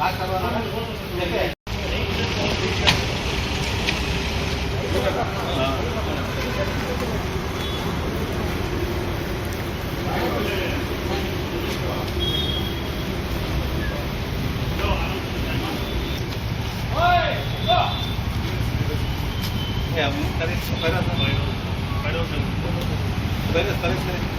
વાત કરવાનો છે Yeah, that is better than better than better than better than.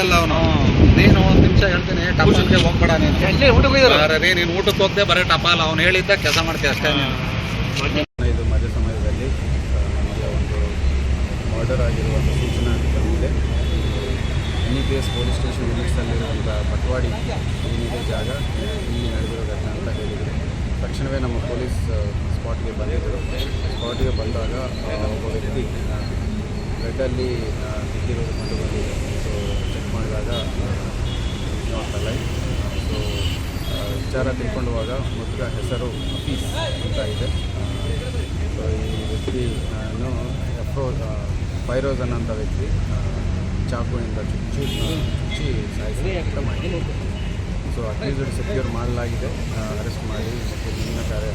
ಅಲ್ಲ ಅವನು. ನೀನು ಒಂದ್ ನಿಮಿಷ ಹೇಳ್ತೀನಿ ಟಪಾಲ್ಗೆ ಹೋಗ್ಬೇಡ ನೀನು. ಎಲ್ಲಿ ಊಟಕ್ಕೆ ಹೋಗಿದ್ರು ಅರೆ ರೀ ನೀನು ಊಟಕ್ಕೆ ಹೋಗದೆ ಬರೀ ಟಪಾಲ್ ಅವ್ನು ಹೇಳಿದ್ದ ಕೆಲಸ ಮಾಡ್ತೀಯ ಅಷ್ಟೇ ನೀನು. ಇದು ಮಧ್ಯ ಸಮಯದಲ್ಲಿ ನಮಗೆ ಒಂದು ಮರ್ಡರ್ ಆಗಿರುವಂಥ ಸೂಚನೆ ಬಂದಿದೆ. N E P S police station ಯೂನಿಟ್ಸಲ್ಲಿರುವಂಥ ಪಟ್ವಾಡಿ ಏನಿದೆ ಜಾಗ ಇಲ್ಲಿ ನಡೆದಿರೋ ಘಟನೆ ಅಂತ ಹೇಳಿದರು. ತಕ್ಷಣವೇ ನಮ್ಮ ಪೊಲೀಸ್ ಸ್ಪಾಟ್ಗೆ ಬಂದಿದ್ದರು ಸ್ಪಾಟ್ಗೆ ಬಂದಾಗ ಒಬ್ಬ ವ್ಯಕ್ತಿ ಬೆಡ್ಡಲ್ಲಿ ಬಿದ್ದಿರೋದು ಕಂಡು ಬಂದಿದೆ. ಅಲೈವ್ ಸೊ ವಿಚಾರ ತಿಳ್ಕೊಂಡುವಾಗ ಮೊದಲ ಹೆಸರು ಹಫೀಸ್ ಅಂತ ಇದೆ. ಸೊ ಈ ವ್ಯಕ್ತಿ ನಾನು ಎಫ್ರೋ ಫೈರೋಜನ್ ಅಂತ ವ್ಯಕ್ತಿ ಚಾಕುವಿಂದ ಚುಚ್ಚಿ ಚುಚ್ಚಿ ಸಾಯಿಸಿ ಅಂತ ಮಾಡಿ ಸೊ ಅಕ್ಯೂಸ್ಡ್ ಸೆಕ್ಯೂರ್ ಮಾಡಲಾಗಿದೆ. ಅರೆಸ್ಟ್ ಮಾಡಿ ಮುಂದಿನ ಕಾರ್ಯ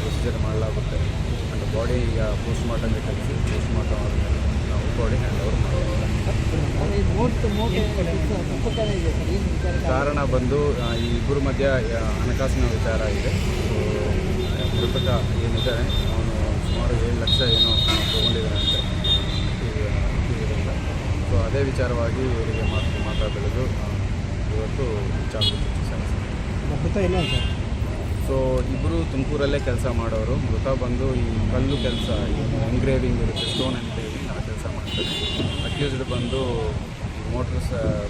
ಪ್ರೊಸೀಜರ್ ಮಾಡಲಾಗುತ್ತೆ. ಆ್ಯಂಡ್ ಬಾಡಿ ಈಗ ಪೋಸ್ಟ್ ಮಾರ್ಟಮ್ಗೆ ಕಳಿಸಿ ಪೋಸ್ಟ್ ಮಾರ್ಟಮ್ ನಾವು ಬಾಡಿ ಹ್ಯಾಂಡ್ ಓವರ್ ಕಾರಣ ಬಂದು ಈ ಇಬ್ಬರ ಮಧ್ಯ ಹಣಕಾಸಿನ ವಿಚಾರ ಇದೆ. ಸೊ ಮೃತಕ ಏನಿದೆ ಅವನು ಸುಮಾರು ಏಳು ಲಕ್ಷ ಏನೋ ತಗೊಂಡಿದ್ದಾರೆ ಅಂತ ಸೊ ಅದೇ ವಿಚಾರವಾಗಿ ಇವರಿಗೆ ಮಾತು ಮಾತಾಡಿದ್ದು ಇವತ್ತು ಚಾಕು ಸಾಯಿಸಿದ್ದಾರೆ ಸೊ ಇಬ್ಬರು ತುಮಕೂರಲ್ಲೇ ಕೆಲಸ ಮಾಡೋರು. ಮೃತ ಬಂದು ಈ ಕಲ್ಲು ಕೆಲಸ ಎಂಗ್ರೇವಿಂಗ್ ಇರುತ್ತೆ ಸ್ಟೋನ್ ಎಂಗ್ರೇವಿಂಗ್ ಆ ಕೆಲಸ ಮಾಡ್ತಾರೆ. ಅಕ್ಯೂಸ್ಡ್ ಬಂದು motor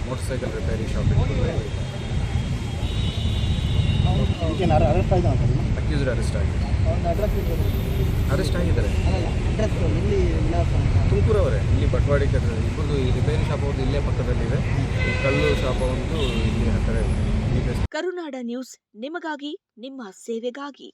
motor cycle repair shop accused arrest ಆಗಿದೆ. ಅರೆಸ್ಟ್ ಆಗಿದ್ದಾರೆ. ತುಮಕೂರು ಅವರೇ ಇಲ್ಲಿ ಬಟ್ವಾಡಿ ಕಡೆ ಇಬ್ಬರದು ಈ ರಿಪೇರಿ ಶಾಪ್ ಅವ್ರದ್ದು ಇಲ್ಲೇ ಪಕ್ಕದಲ್ಲಿದೆ. ಈ ಕಲ್ಲು ಶಾಪ್ ಒಂದು ಇಲ್ಲಿ ಹತ್ತಿರ ಇದೆ. ಕರುನಾಡ ನ್ಯೂಸ್ ನಿಮಗಾಗಿ ನಿಮ್ಮ ಸೇವೆಗಾಗಿ.